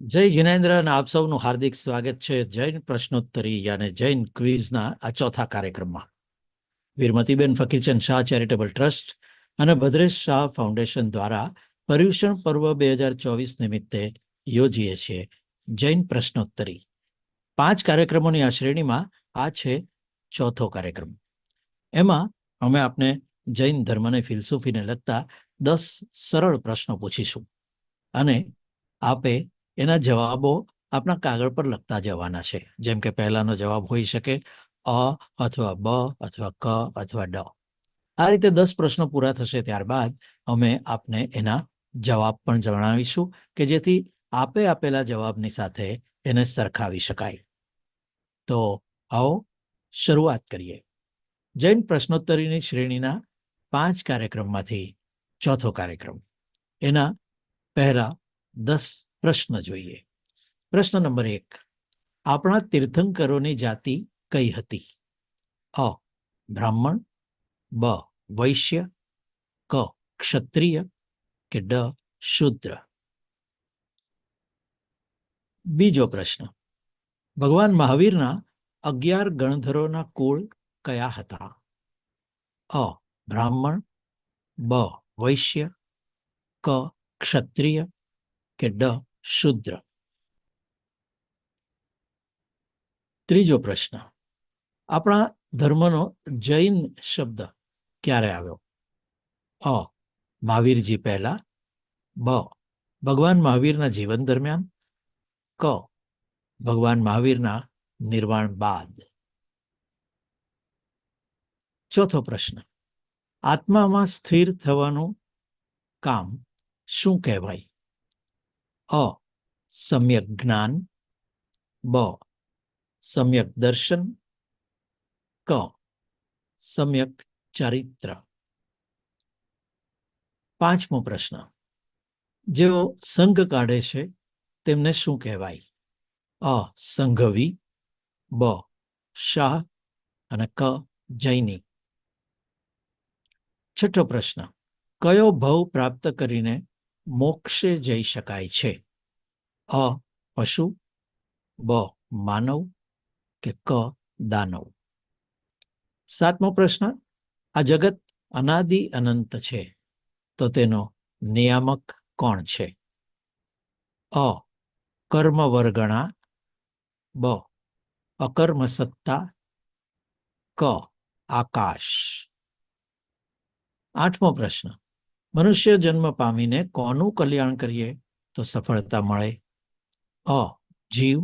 જય જિનેન્દ્ર અને આપ સૌનું હાર્દિક સ્વાગત છે જૈન પ્રશ્નોત્તરી અને જૈન ક્વિઝના આ ચોથા કાર્યક્રમમાં. વીરમતીબેન ફકીરચંદ શાહ ચેરિટેબલ ટ્રસ્ટ અને ભદ્રેશ શાહ ફાઉન્ડેશન દ્વારા પર્યુષણ પર્વ બે હજાર ચોવીસ નિમિત્તે યોજીએ છીએ જૈન પ્રશ્નોત્તરી. પાંચ કાર્યક્રમોની આ શ્રેણીમાં આ છે ચોથો કાર્યક્રમ. એમાં અમે આપને જૈન ધર્મને ફિલસૂફીને લગતા દસ સરળ પ્રશ્નો પૂછીશું અને આપે એના જવાબો આપણા કાગળ પર લખતા જવાના છે. જેમ કે પહેલાનો જવાબ હોઈ શકે અ અથવા બ અથવા ક અથવા ડ. આ રીતે દસ પ્રશ્નો પૂરા થશે ત્યારબાદ અમે આપને એના જવાબ પણ જણાવીશું કે જેથી આપે આપેલા જવાબની સાથે એને સરખાવી શકાય. તો આવો શરૂઆત કરીએ. જૈન પ્રશ્નોત્તરીની શ્રેણીના પાંચ કાર્યક્રમમાંથી ચોથો કાર્યક્રમ. એના પહેલા દસ પ્રશ્ન જોઈએ. પ્રશ્ન નંબર એક. આપણા તીર્થંકરોની જાતિ કઈ હતી? અ. બ્રાહ્મણ, બ. વૈશ્ય, ક. ક્ષત્રિય કે ડ. શુદ્ર? બીજો પ્રશ્ન. ભગવાન મહાવીરના અગિયાર ગણધરોના કુળ કયા હતા? અ. બ્રાહ્મણ, બ. વૈશ્ય, ક. ક્ષત્રિય કે ડ. શુદ્ર. ત્રીજો પ્રશ્ન. આપણા ધર્મનો જૈન શબ્દ ક્યારે આવ્યો? અ. મહાવીરજી પહેલા. બ. ભગવાન મહાવીરના જીવન દરમિયાન. ક. ભગવાન મહાવીરના નિર્વાણ બાદ. ચોથો પ્રશ્ન. આત્મામાં સ્થિર થવાનું કામ શું કહેવાય? અ, સમ્યક જ્ઞાન, બ, સમ્યક દર્શન, ક, સમ્યક ચારિત્ર. પાંચમો પ્રશ્ન. જેઓ સંઘ કાઢે છે, તેમને શું કહેવાય? અ, સંઘવી, બ, શાહ અને ક, જૈની. છઠ્ઠો પ્રશ્ન. કયો ભવ પ્રાપ્ત કરીને મોક્ષે જઈ શકાય છે. અ, પશુ, બ, માનવ કે ક, દાનવ? સાતમો પ્રશ્ન, આ જગત અનાદિ અનંત છે, તો તેનો નિયામક કોણ છે? અ કર્મ વર્ગણા બ અકર્મ સત્તા ક, આકાશ? આઠમો પ્રશ્ન મનુષ્ય જન્મ પામીને કોનું કલ્યાણ કરીએ તો સફળતા મળે? અ. જીવ,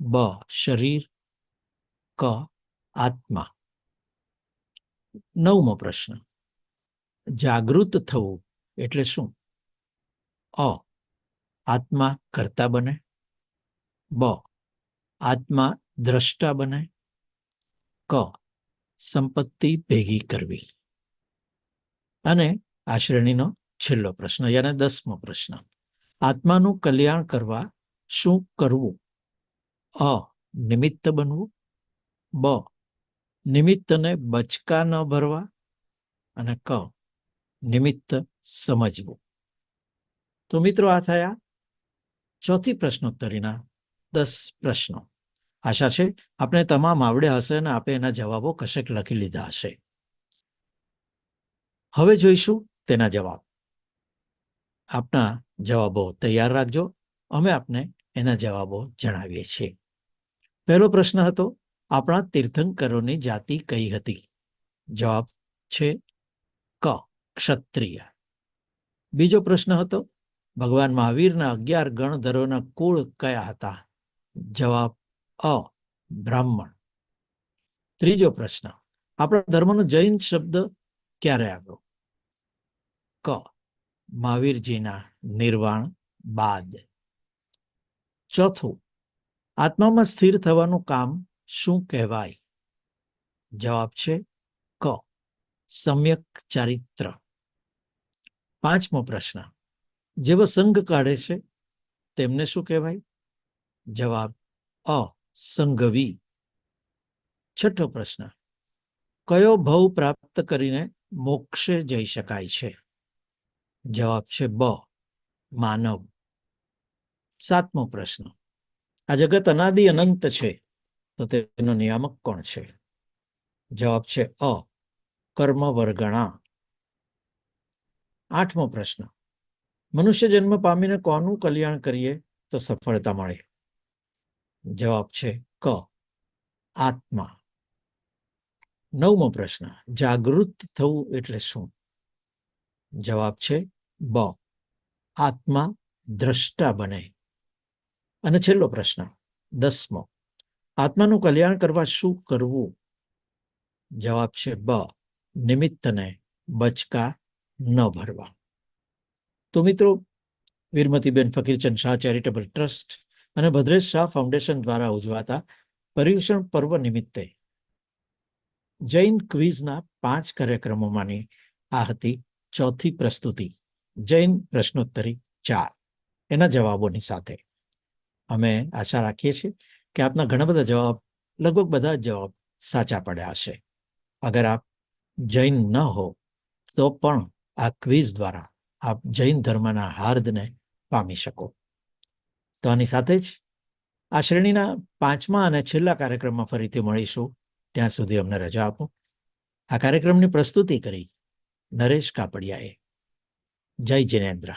બ. શરીર, ક. આત્મા. નવમો પ્રશ્ન. જાગૃત થવું એટલે શું? અ. આત્મા કરતા બને. બ. આત્મા દ્રષ્ટા બને. ક. સંપત્તિ ભેગી કરવી. અને આ શ્રેણીનો છેલ્લો પ્રશ્ન યાને દસમો પ્રશ્ન. આત્માનું કલ્યાણ કરવા શું કરવું? અ. નિમિત્ત બનવું. બ. નિમિત્તને બચકા ન ભરવા. અને ક. નિમિત્ત સમજવું. તો મિત્રો આ થયા ચોથી પ્રશ્નોત્તરીના દસ પ્રશ્નો. આશા છે આપણે તમામ આવડ્યા હશે અને આપે એના જવાબો કશેક લખી લીધા હશે. હવે જોઈશું તેના જવાબ. આપના જવાબો તૈયાર રાખજો. અમે આપને એના જવાબો જણાવીએ છીએ. પહેલો પ્રશ્ન હતો, આપણા તીર્થંકરોની જાતિ કઈ હતી? જવાબ છે, ક, ક્ષત્રિય. બીજો પ્રશ્ન હતો, ભગવાન મહાવીરના અગિયાર ગણધરોના કુળ કયા હતા? જવાબ અ, બ્રાહ્મણ. ત્રીજો પ્રશ્ન, આપણા ધર્મનો જૈન શબ્દ ક્યારે આવ્યો? ક, મહાવીરજીના નિર્વાણ બાદ. ચોથું, આત્મામાં સ્થિર થવાનું કામ શું કહેવાય? જવાબ છે ક, સમ્યક ચારિત્ર. પાંચમો પ્રશ્ન, જેવો સંઘ કાઢે છે, તેમને શું કહેવાય? જવાબ અ સંઘવી છઠ્ઠો પ્રશ્ન, કયો ભવ પ્રાપ્ત કરીને મોક્ષે જઈ શકાય છે? જવાબ છે બ, માનવ. સાતમો પ્રશ્ન. આ જગત અનાદિ અનંત છે, તો તેનો નિયામક કોણ છે? જવાબ છે અ કર્મ વર્ગણા આઠમો પ્રશ્ન. મનુષ્ય જન્મ પામીને કોનું કલ્યાણ કરીએ તો સફળતા મળે? જવાબ છે ક, આત્મા. નવમો પ્રશ્ન. જાગૃત થવું એટલે શું? જવાબ છે બ. આત્મા દ્રષ્ટા બને. અને છેલ્લો પ્રશ્ન, દસમો. આત્માનું કલ્યાણ કરવા શું કરવું? જવાબ છે બ. નિમિત્તને બચકા ન ભરવા. તો મિત્રો, વીરમતીબેન ફકીરચંદ શાહ ચેરિટેબલ ટ્રસ્ટ અને ભદ્રેશ શાહ ફાઉન્ડેશન દ્વારા ઉજવાતા પર્યુષણ પર્વ નિમિત્તે જૈન ક્વિઝના પાંચ કાર્યક્રમોમાંની આ હતી ચોથી પ્રસ્તુતિ. જૈન પ્રશ્નોત્તરી ચાર. એના જવાબોની સાથે અમે આશા રાખીએ છીએ કે આપના ઘણા બધા જવાબ લગભગ બધા જવાબ સાચા પડ્યા હશે. અગર આપ જૈન ન હો, તો પણ આ ક્વિઝ દ્વારા આપ જૈન ધર્મના હાર્દને પામી શકો. તો આની સાથે જ આ શ્રેણીના પાંચમા અને છેલ્લા કાર્યક્રમમાં ફરીથી મળીશું. ત્યાં સુધી અમને રજા આપો. આ કાર્યક્રમની પ્રસ્તુતિ કરી નરેશ કાપડિયાએ જય જિનેન્દ્ર